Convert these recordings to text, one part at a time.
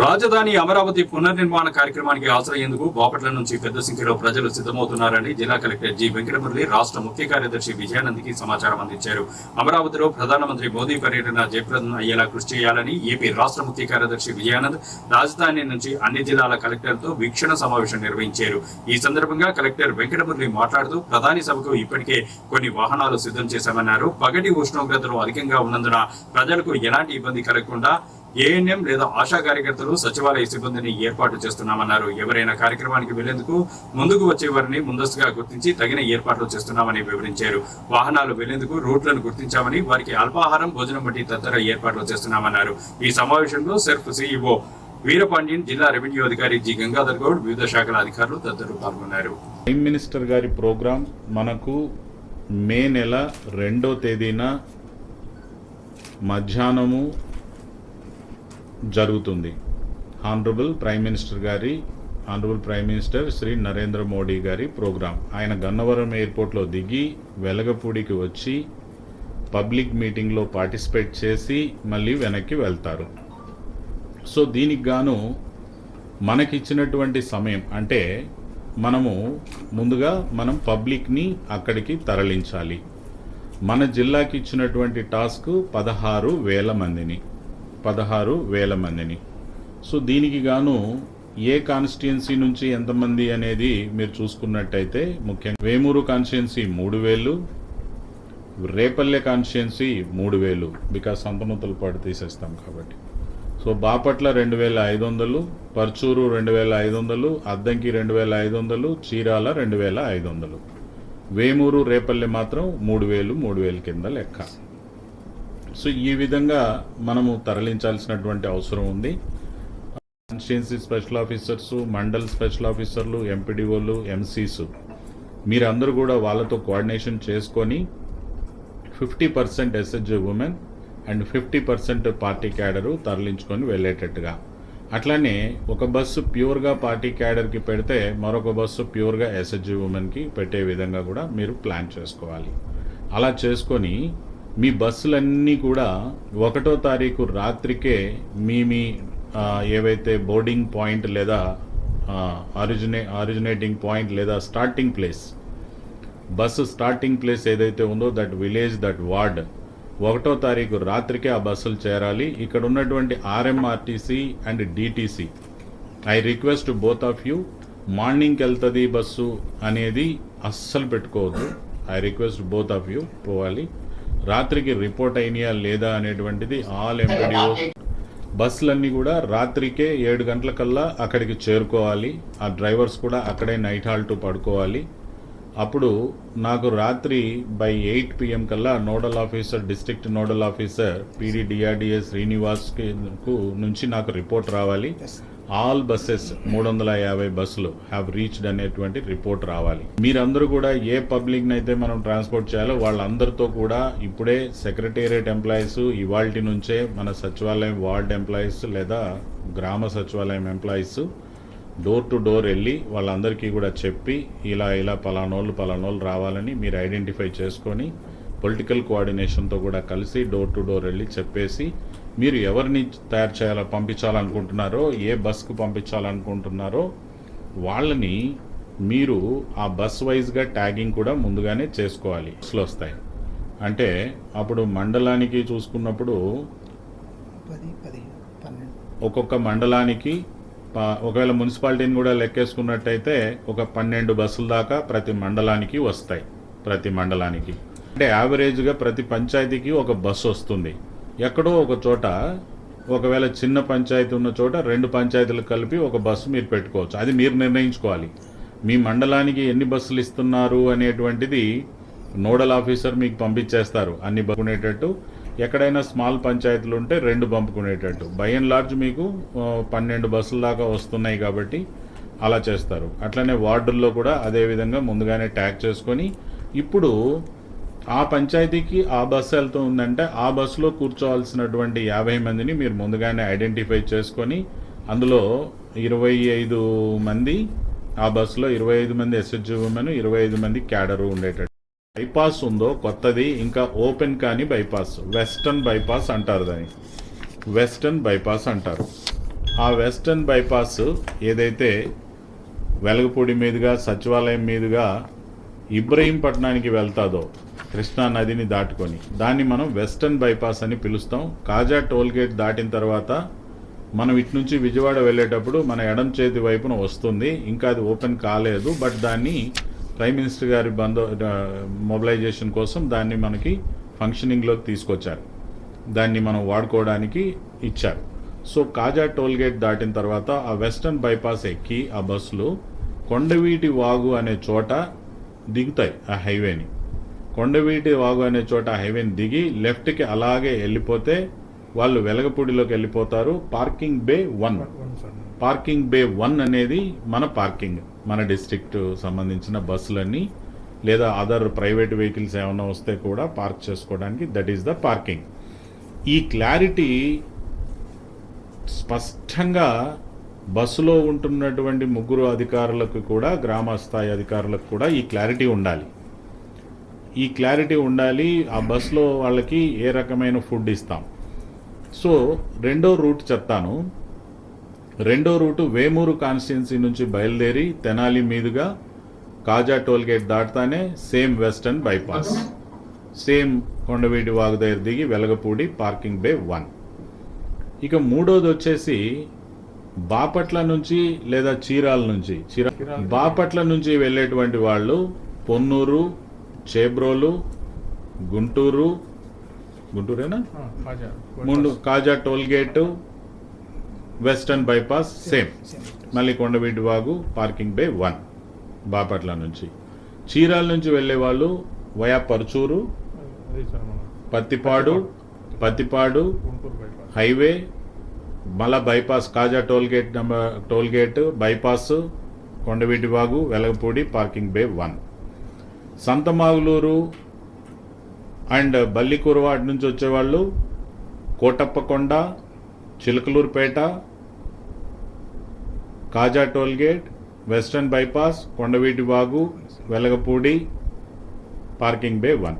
రాజధాని అమరావతి పునర్నిర్మాణ కార్యక్రమానికి హాజరయ్యేందుకు బాపట్ల నుంచి పెద్ద సంఖ్యలో ప్రజలు సిద్ధమవుతున్నారని జిల్లా కలెక్టర్ జి వెంకటమురళి రాష్ట్ర ముఖ్య కార్యదర్శి విజయానంద్కి సమాచారం అందించారు. అమరావతిలో ప్రధానమంత్రి మోదీ పర్యటన జయప్రదం అయ్యేలా కృషి చేయాలని ఏపీ రాష్ట్ర ముఖ్య కార్యదర్శి విజయానంద్ రాజధాని నుంచి అన్ని జిల్లాల కలెక్టర్తో వీక్షణ సమావేశం నిర్వహించారు. ఈ సందర్భంగా కలెక్టర్ వెంకటమురళి మాట్లాడుతూ ప్రధాని సభకు ఇప్పటికే కొన్ని వాహనాలు సిద్ధం చేశామన్నారు. పగటి ఉష్ణోగ్రతలు అధికంగా ఉన్నందున ప్రజలకు ఎలాంటి ఇబ్బంది కలగకుండా ఏఎన్ఎం లేదా ఆశా కార్యకర్తలు సచివాలయ సిబ్బందిని ఏర్పాటు చేస్తున్నామన్నారు. ఎవరైనా కార్యక్రమానికి వెళ్ళేందుకు ముందుకు వచ్చేవారిని ముందస్తుగా గుర్తించి తగిన ఏర్పాట్లు చేస్తున్నామని వివరించారు. వాహనాలు వెళ్ళేందుకు రూట్లను గుర్తించామని వారికి అల్పాహారం భోజనం వంటి తదితర ఏర్పాట్లు చేస్తున్నామన్నారు. ఈ సమావేశంలో సెర్ఫ్ సిఇఓ వీరపాండ్యన్ జిల్లా రెవెన్యూ అధికారి జి గంగాధర్ గౌడ్ వివిధ శాఖల అధికారులు తదితరులు పాల్గొన్నారు. ప్రైమ్ మినిస్టర్ గారి ప్రోగ్రాం మనకు మే నెల రెండో తేదీన మధ్యాహ్నము జరుగుతుంది. ఆనరబుల్ ప్రైమ్ మినిస్టర్ గారి honourable prime minister Shri Narendra Modi గారి ప్రోగ్రాం. ఆయన గన్నవరం ఎయిర్పోర్ట్లో దిగి వెలగపూడికి వచ్చి పబ్లిక్ మీటింగ్లో పార్టిసిపేట్ చేసి మళ్ళీ వెనక్కి వెళ్తారు. సో దీనికి గాను మనకిచ్చినటువంటి సమయం అంటే మనము ముందుగా మనం పబ్లిక్ని అక్కడికి తరలించాలి. మన జిల్లాకి ఇచ్చినటువంటి టాస్క్ పదహారు వేల మందిని. పదహారు వేల మందిని. సో దీనికి గాను ఏ కాన్స్టిట్యున్సీ నుంచి ఎంతమంది అనేది మీరు చూసుకున్నట్టయితే ముఖ్యంగా వేమూరు కాన్స్టిట్యున్సీ మూడు వేలు రేపల్లె కాన్స్టిట్యున్సీ మూడు వేలు బికాస్ సంతనూతలు పాటు తీసేస్తాం కాబట్టి. సో బాపట్ల రెండు వేల ఐదు వందలు పర్చూరు రెండు వేల ఐదు వందలు అద్దంకి రెండు వేల ఐదు వందలు చీరాల రెండు వేల ఐదు వందలు. వేమూరు రేపల్లె మాత్రం మూడు వేలు మూడు వేలు కింద లెక్క. సో ఈ విధంగా మనము తరలించాల్సినటువంటి అవసరం ఉంది. Constituency special officers mandal special ఆఫీసర్లు ఎంపీడీఓలు ఎంసీస్ మీరందరూ కూడా వాళ్ళతో కోఆర్డినేషన్ చేసుకొని fifty percent SHG women and fifty percent party cadre తరలించుకొని వెళ్ళేటట్టుగా. అట్లానే ఒక బస్సు ప్యూర్గా పార్టీ క్యాడర్కి పెడితే మరొక బస్సు ప్యూర్గా ఎస్హెచ్జి ఉమెన్కి పెట్టే విధంగా కూడా మీరు ప్లాన్ చేసుకోవాలి. అలా చేసుకొని మీ బస్సులన్నీ కూడా ఒకటో తారీఖు రాత్రికే మీ మీ ఏవైతే బోర్డింగ్ పాయింట్ లేదా ఆరిజినే ఆరిజినేటింగ్ పాయింట్ లేదా starting place bus starting place ఏదైతే ఉందో దట్ విలేజ్ దట్ వార్డ్ ఒకటో తారీఖు రాత్రికే ఆ బస్సులు చేరాలి. ఇక్కడ ఉన్నటువంటి RMRTC and DTC. I request both of you మార్నింగ్కి వెళ్తుంది బస్సు అనేది అస్సలు పెట్టుకోవద్దు. I request both of you పోవాలి. రాత్రికి రిపోర్ట్ అయినాయా లేదా అనేటువంటిది ఆల్ ఎంపీడీఓ బస్సులన్నీ కూడా రాత్రికే ఏడు గంటలకల్లా అక్కడికి చేరుకోవాలి. ఆ డ్రైవర్స్ కూడా అక్కడే నైట్ హాల్ట్ పడుకోవాలి. అప్పుడు నాకు రాత్రి బై ఎయిట్ పిఎం కల్లా nodal officer district nodal officer PD DRDA శ్రీనివాస్కి కు నుంచి నాకు రిపోర్ట్ రావాలి. ఆల్ బస్సెస్ మూడు వందల యాభై బస్సులు హ్యావ్ రీచ్డ్ అనేటువంటి రిపోర్ట్ రావాలి. మీరందరూ కూడా ఏ పబ్లిక్ని అయితే మనం ట్రాన్స్పోర్ట్ చేయాలో వాళ్ళందరితో కూడా ఇప్పుడే సెక్రటేరియట్ ఎంప్లాయీస్ ఇవాల్టి నుంచే మన సచివాలయం వార్డ్ ఎంప్లాయీస్ లేదా గ్రామ సచివాలయం ఎంప్లాయీస్ డోర్ టు డోర్ వెళ్ళి వాళ్ళందరికీ కూడా చెప్పి ఇలా ఇలా పలానోళ్ళు పలానోళ్ళు రావాలని మీరు ఐడెంటిఫై చేసుకొని పొలిటికల్ కోఆర్డినేషన్తో కూడా కలిసి డోర్ టు డోర్ వెళ్ళి చెప్పేసి మీరు ఎవరిని తయారు చేయాలో పంపించాలనుకుంటున్నారో ఏ బస్కు పంపించాలనుకుంటున్నారో వాళ్ళని మీరు ఆ బస్ వైజ్గా ట్యాగింగ్ కూడా ముందుగానే చేసుకోవాలి. బస్సులు వస్తాయి. అంటే అప్పుడు మండలానికి చూసుకున్నప్పుడు ఒక్కొక్క మండలానికి ఒకవేళ మున్సిపాలిటీని కూడా లెక్కేసుకున్నట్టయితే ఒక పన్నెండు బస్సుల దాకా ప్రతి మండలానికి వస్తాయి. ప్రతి మండలానికి. అంటే యావరేజ్గా ప్రతి పంచాయతీకి ఒక బస్సు వస్తుంది. ఎక్కడో ఒక చోట ఒకవేళ చిన్న పంచాయతీ ఉన్న చోట రెండు పంచాయతీలకు కలిపి ఒక బస్సు మీరు పెట్టుకోవచ్చు. అది మీరు నిర్ణయించుకోవాలి. మీ మండలానికి ఎన్ని బస్సులు ఇస్తున్నారు అనేటువంటిది నోడల్ ఆఫీసర్ మీకు పంపించేస్తారు. అన్ని పంపుకునేటట్టు ఎక్కడైనా స్మాల్ పంచాయతీలు ఉంటే రెండు పంపుకునేటట్టు. బై అండ్ లార్జ్ మీకు పన్నెండు బస్సుల దాకా వస్తున్నాయి కాబట్టి అలా చేస్తారు. అట్లనే వార్డుల్లో కూడా అదే విధంగా ముందుగానే ట్యాగ్ చేసుకొని ఇప్పుడు ఆ పంచాయతీకి ఆ బస్సు వెళ్తూ ఉందంటే ఆ బస్సులో కూర్చోవాల్సినటువంటి యాభై మందిని మీరు ముందుగానే ఐడెంటిఫై చేసుకొని అందులో ఇరవై ఐదు మంది ఆ బస్సులో ఇరవై ఐదు మంది ఎస్హెచ్ ఉమెన్ ఇరవై ఐదు మంది క్యాడరు ఉండేటట్టు. బైపాస్ ఉందో కొత్తది ఇంకా ఓపెన్ కాని బైపాస్ వెస్టర్న్ బైపాస్ అంటారు దాన్ని. వెస్టర్న్ బైపాస్ అంటారు. ఆ వెస్టర్న్ బైపాస్ ఏదైతే వెలగపూడి మీదుగా సచివాలయం మీదుగా ఇబ్రహీంపట్నానికి వెళ్తాదో కృష్ణా నదిని దాటుకొని. దాన్ని మనం వెస్టర్న్ బైపాస్ అని పిలుస్తాం. కాజా టోల్గేట్ దాటిన తర్వాత మనం ఇటు నుంచి విజయవాడ వెళ్ళేటప్పుడు మన ఎడం చేతి వైపున వస్తుంది. ఇంకా అది ఓపెన్ కాలేదు. బట్ దాన్ని ప్రైమ్ మినిస్టర్ గారి బందో మొబిలైజేషన్ కోసం దాన్ని మనకి ఫంక్షనింగ్లోకి తీసుకొచ్చారు. దాన్ని మనం వాడుకోవడానికి ఇచ్చారు. సో కాజా టోల్గేట్ దాటిన తర్వాత ఆ వెస్టర్న్ బైపాస్ ఎక్కి ఆ బస్సులు కొండవీటి వాగు అనే చోట దిగుతాయి ఆ హైవేని. కొండవీటి వాగు అనే చోట హైవేని దిగి లెఫ్ట్కి అలాగే వెళ్ళిపోతే వాళ్ళు వెలగపూడిలోకి వెళ్ళిపోతారు. Parking bay one. Parking bay one అనేది మన పార్కింగ్. మన డిస్ట్రిక్ట్ సంబంధించిన బస్సులన్నీ లేదా అదర్ ప్రైవేట్ వెహికల్స్ ఏమైనా వస్తే కూడా పార్క్ చేసుకోవడానికి దట్ ఈస్ ద పార్కింగ్. ఈ క్లారిటీ స్పష్టంగా బస్సులో ఉంటున్నటువంటి ముగ్గురు అధికారులకు కూడా గ్రామ స్థాయి అధికారులకు కూడా ఈ క్లారిటీ ఉండాలి. ఈ క్లారిటీ ఉండాలి ఆ బస్సులో వాళ్ళకి ఏ రకమైన ఫుడ్ ఇస్తాం. సో రెండో రూట్ చెప్తాను. రెండో రూటు వేమూరు కాన్స్టిట్యున్సీ నుంచి బయలుదేరి తెనాలి మీదుగా కాజా tollgate దాటుతానే same western bypass same Kondaveeti Vagu దగ్గర దిగి వెలగపూడి పార్కింగ్ బే వన్ ఇక మూడోది వచ్చేసి బాపట్ల నుంచి లేదా చీరాల నుంచి. చీర బాపట్ల నుంచి వెళ్ళేటువంటి వాళ్ళు పొన్నూరు చేబ్రోలు గుంటూరు గుంటూరేనా? ముందు Kaza toll gate western bypass same. మళ్ళీ కొండవీటి వాగు పార్కింగ్ బే వన్ బాపట్ల నుంచి. చీరాల నుంచి వెళ్ళే వాళ్ళు వయా పర్చూరు పత్తిపాడు పత్తిపాడు. హైవే మళ్ళా bypass Kaza toll gate number toll gate bypass Kondaveeti Vagu Velagapudi parking bay one. Santhamaguluru and Ballikuravada నుంచి వచ్చేవాళ్ళు Kotappakonda Chilakaluripet Kaza toll gate western bypass Kondaveeti Vagu Velagapudi parking bay one.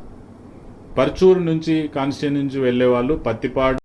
Parchur నుంచి constituency నుంచి వెళ్ళేవాళ్ళు పత్తిపాడు